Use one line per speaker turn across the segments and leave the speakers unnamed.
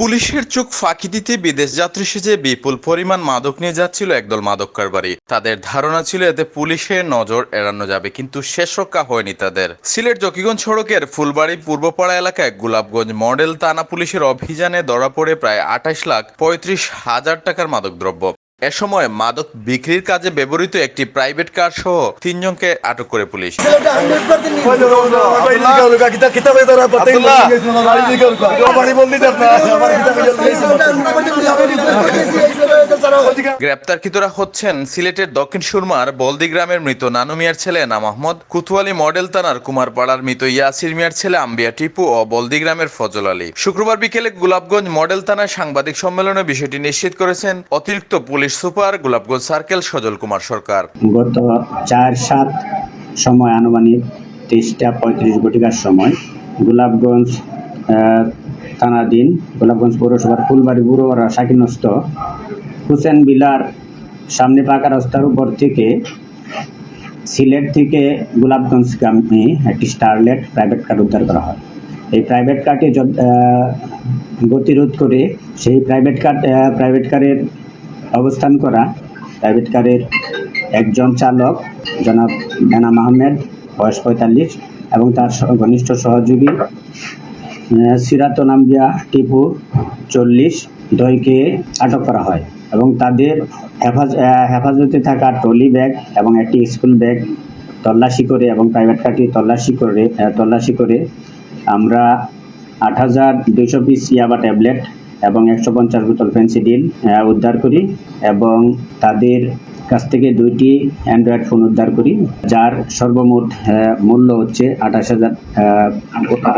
পুলিশের চোখ ফাঁকি দিতে বিদেশ যাত্রী সেজে বিপুল পরিমাণ মাদক নিয়ে যাচ্ছিল একদল মাদক কারবারি। তাদের ধারণা ছিল এতে পুলিশের নজর এড়ানো যাবে, কিন্তু শেষ রক্ষা হয়নি তাদের। সিলেট জকিগঞ্জ সড়কের ফুলবাড়ি পূর্বপাড়া এলাকায় গোলাপগঞ্জ মডেল থানা পুলিশের অভিযানে ধরা পড়ে প্রায় আঠাশ লাখ পঁয়ত্রিশ হাজার টাকার মাদকদ্রব্য। এ সময় মাদক বিক্রির কাজে ব্যবহৃত একটি প্রাইভেট কার সহ তিনজনকে আটক করে পুলিশ। গ্রেপ্তারকৃতরা হচ্ছেন সিলেটের দক্ষিণ সুরমার বলদি গ্রামের মৃত নানু মিয়ার ছেলে নাম আহমদ কুতুয়ালি মডেল থানার কুমারপাড়ার মৃত ইয়াসির মিয়ার ছেলে আম্বিয়া টিপু ও বলদি গ্রামের ফজল আলী। শুক্রবার বিকেলে গোলাপগঞ্জ মডেল থানায় সাংবাদিক সম্মেলনে বিষয়টি নিশ্চিত করেছেন অতিরিক্ত police super Golapganj circle Sajal Kumar Sarkar.
গত চার সাত সময় আনুমানিক তেইশটা পঁয়ত্রিশ ঘটিকার সময় গোলাপগঞ্জ থানাধীন গোলাপগঞ্জ পৌরসভার ফুলবাড়ি বুড়োরা শাকিনস্ত হুসেন বিলার সামনে পাকা রাস্তার উপর থেকে সিলেট থেকে গোলাপগঞ্জ গ্রামে একটি স্টারলেট প্রাইভেট কার উদ্ধার করা হয়। এই প্রাইভেট কারটি গতিরোধ করে সেই প্রাইভেট কার প্রাইভেট কারের অবস্থান করা। প্রাইভেট কারের একজন চালক, জনাব বেনাম আহমেদ, বয়স পঁয়তাল্লিশ, এবং তার ঘনিষ্ঠ সহযোগী আম্বিয়া টিপু চল্লিশ, দইকে আটক করা হয় এবং তাদের হেফাজ হেফাজতে থাকা ট্রলি ব্যাগ এবং একটি স্কুল ব্যাগ তল্লাশি করে এবং প্রাইভেট কারটি তল্লাশি করে তল্লাশি করে। আমরা আট হাজার দুইশো পিস ইয়াবা ট্যাবলেট এবং একশো পঞ্চাশ বোতল ফেন্সিডিল উদ্ধার করি এবং তাদের কাছ থেকে দুইটি অ্যান্ড্রয়েড ফোন উদ্ধার করি, যার সর্বমোট মূল্য হচ্ছে আঠাশ হাজার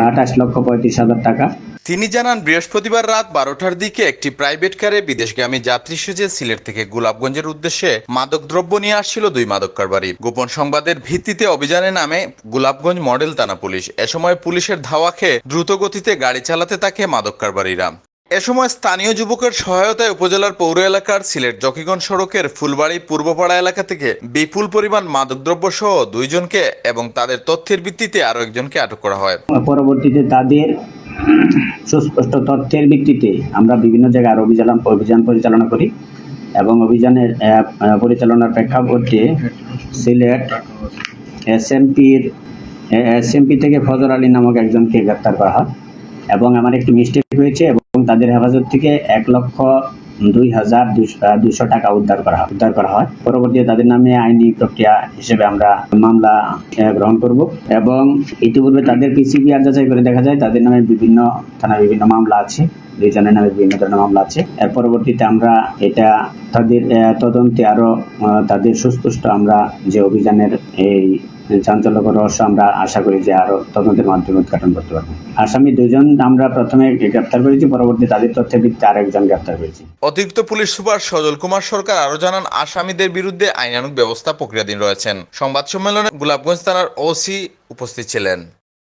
আঠাশ লক্ষ পঁয়ত্রিশ হাজার টাকা।
তিনি জানান, বৃহস্পতিবার রাত বারোটার দিকে একটি প্রাইভেট কারে বিদেশগামী যাত্রী সেজে সিলেট থেকে গোলাপগঞ্জের উদ্দেশ্যে মাদক দ্রব্য নিয়ে আসছিল দুই মাদক কারবারি। গোপন সংবাদের ভিত্তিতে অভিযানে নামে গোলাপগঞ্জ মডেল থানা পুলিশ। এ সময় পুলিশের ধাওয়া খেয়ে দ্রুত গতিতে গাড়ি চালাতে থাকে মাদক কারবারিরা। এ সময় স্থানীয় যুবকের সহায়তায় উপজেলার পৌর এলাকার সিলেট জকিগঞ্জ সড়কের ফুলবাড়ি পূর্বপাড়া এলাকা থেকে বিপুল পরিমাণ মাদকদ্রব্য সহ দুইজনকে এবং তাদের তথ্যের ভিত্তিতে আরও একজনকে আটক করা হয়।
পরবর্তীতে তাদের সুস্পষ্ট তথ্যের ভিত্তিতে আমরা বিভিন্ন জায়গায় অভিযান অভিযান পরিচালনা করি এবং অভিযানের পরিচালনার প্রেক্ষাপটে সিলেট এসএমপির এসএমপি থেকে ফজর আলী নামক একজনকে গ্রেপ্তার করা হয় এবং আমার একটি মিস্টেক হয়েছে এবং তাদের হেফাজত থেকে এক লক্ষ দুই হাজার দুইশো টাকা উদ্ধার করা উদ্ধার করা হয়। পরবর্তীতে তাদের নামে আইনি প্রক্রিয়া হিসেবে আমরা মামলা গ্রহণ করব এবং ইতিপূর্বে তাদের পিসিবিআর যাচাই করে দেখা যায় তাদের নামে বিভিন্ন থানায় বিভিন্ন মামলা আছে, দুইজনের নামে বিভিন্ন ধরনের মামলা আছে। এর পরবর্তীতে আমরা এটা তাদের তদন্তে আরও তাদের সুস্পষ্ট আমরা যে অভিযানের এই চাঞ্চল্যকর রহস্য আমরা আশা করি যে আরও তদন্তের মাধ্যমে উদ্ঘাটন করতে পারব। আসামি দুজন আমরা প্রথমে গ্রেপ্তার করেছি, পরবর্তী তাদের তথ্যে ভিত্তিতে আরেকজন গ্রেপ্তার করেছি।
অতিরিক্ত পুলিশ সুপার সজল কুমার সরকার আরও জানান, আসামিদের বিরুদ্ধে আইনানুগ ব্যবস্থা প্রক্রিয়াধীন রয়েছেন। সংবাদ সম্মেলনে গুলাবগঞ্জ থানার ওসি উপস্থিত ছিলেন।